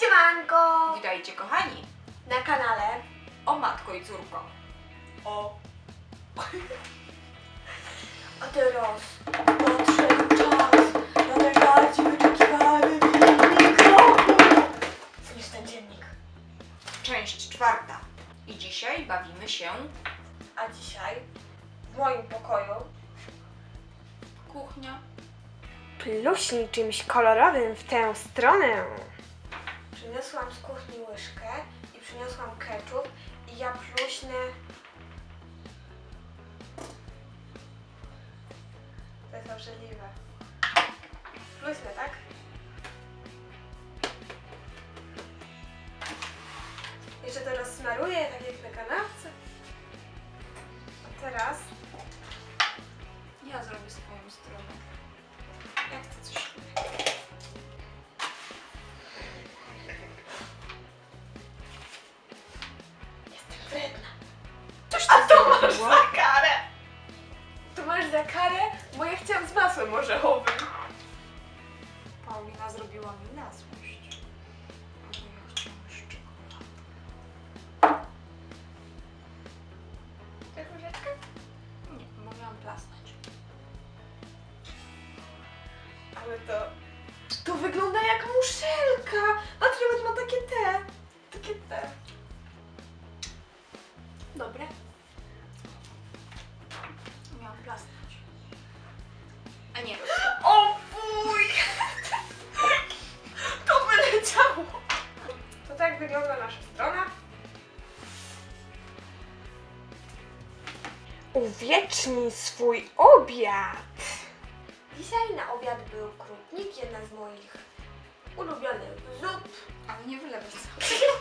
Siemanko! Witajcie kochani! Na kanale O matko i córko. O. A teraz podszedł czas na najbardziej wyczekiwany filmik roku! Niż ten dziennik. Część czwarta. I dzisiaj bawimy się A dzisiaj w moim pokoju kuchnia. Pluśnij czymś kolorowym w tę stronę. Przyniosłam z kuchni łyżkę i przyniosłam ketchup i ja pluśnę... To jest obrzydliwe. Pluśnę, tak? Jeszcze to rozsmaruję, tak A to masz za karę! To masz za karę, bo ja chciałam z masłem orzechowym. Paulina zrobiła mi na złość. Bo ja chciałam z czekoladą. Tak łyżeczkę? Nie, bo miałam plasnąć. Ale to... To wygląda jak muszelka! A nawet ma takie te. Uwiecznij swój obiad. Dzisiaj na obiad był krupnik, jedna z moich ulubionych zup. Ale nie wylewaj całego.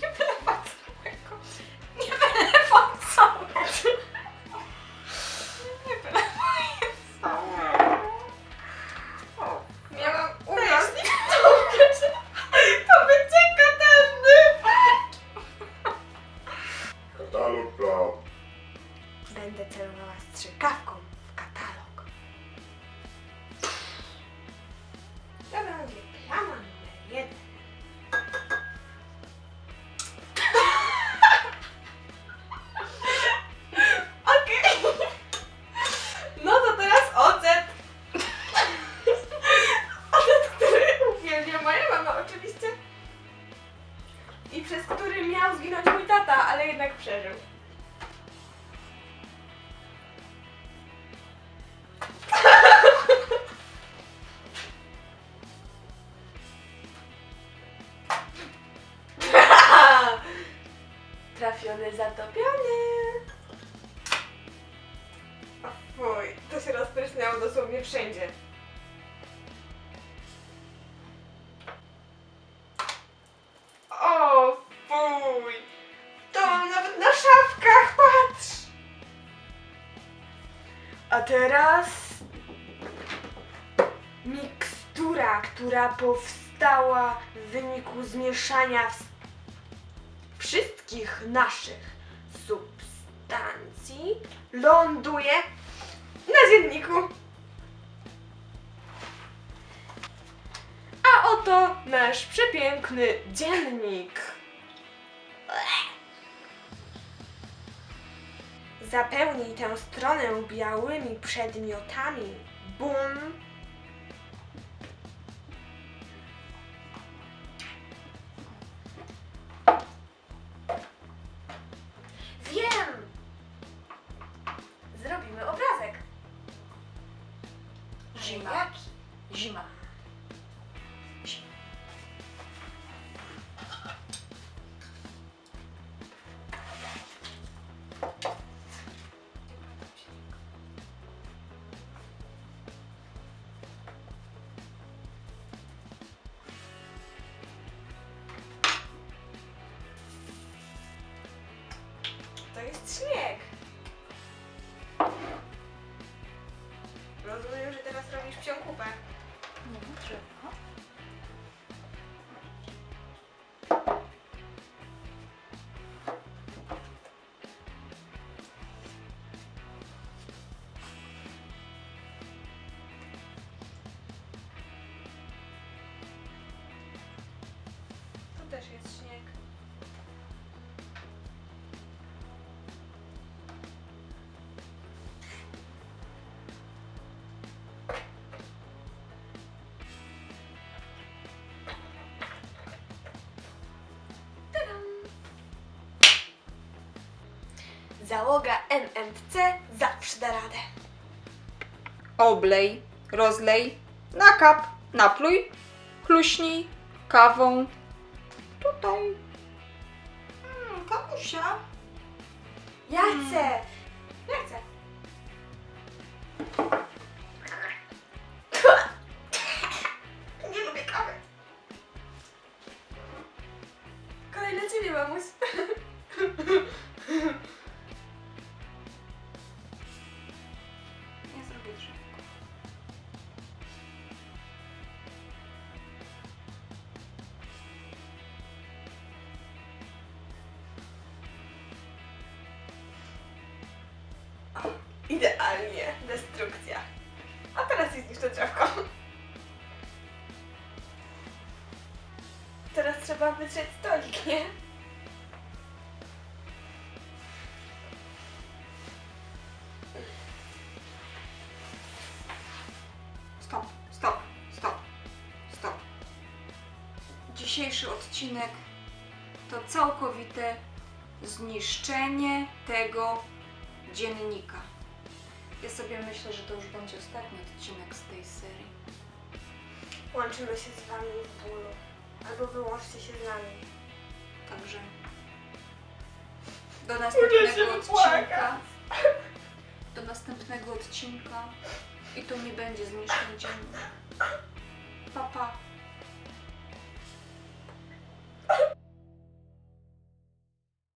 zatopiony. O to się rozpryszniało dosłownie wszędzie. O! To mam nawet na szafkach, patrz! A teraz mikstura, która powstała w wyniku zmieszania w wszystkich naszych substancji, ląduje Na dzienniku. A oto nasz przepiękny dziennik. Zapełnij tę stronę białymi przedmiotami. Bum. Zima. To jest śnieg. Rozumiem, że teraz robisz psią kupę. Nie, trzeba. Załoga MMC zawsze da radę. Oblej, rozlej, nakap, napluj, chluśnij kawą. Tutaj. Mm, kawusia. Ja chcę! Ja chcę. Nie lubię kawy. Kolej dla ciebie, mamuś. Idealnie. Destrukcja. A teraz jest zniszczę drzewko. Teraz trzeba wytrzeć stolik, nie? Stop, stop, stop, stop. Dzisiejszy odcinek to całkowite zniszczenie tego dziennika. Sobie myślę, że to już będzie ostatni odcinek z tej serii. Łączymy się z wami w bólu. Albo wyłączcie się z nami. Także do następnego odcinka. Do następnego odcinka. I to nie będzie zniszczony dziennik. Pa, pa.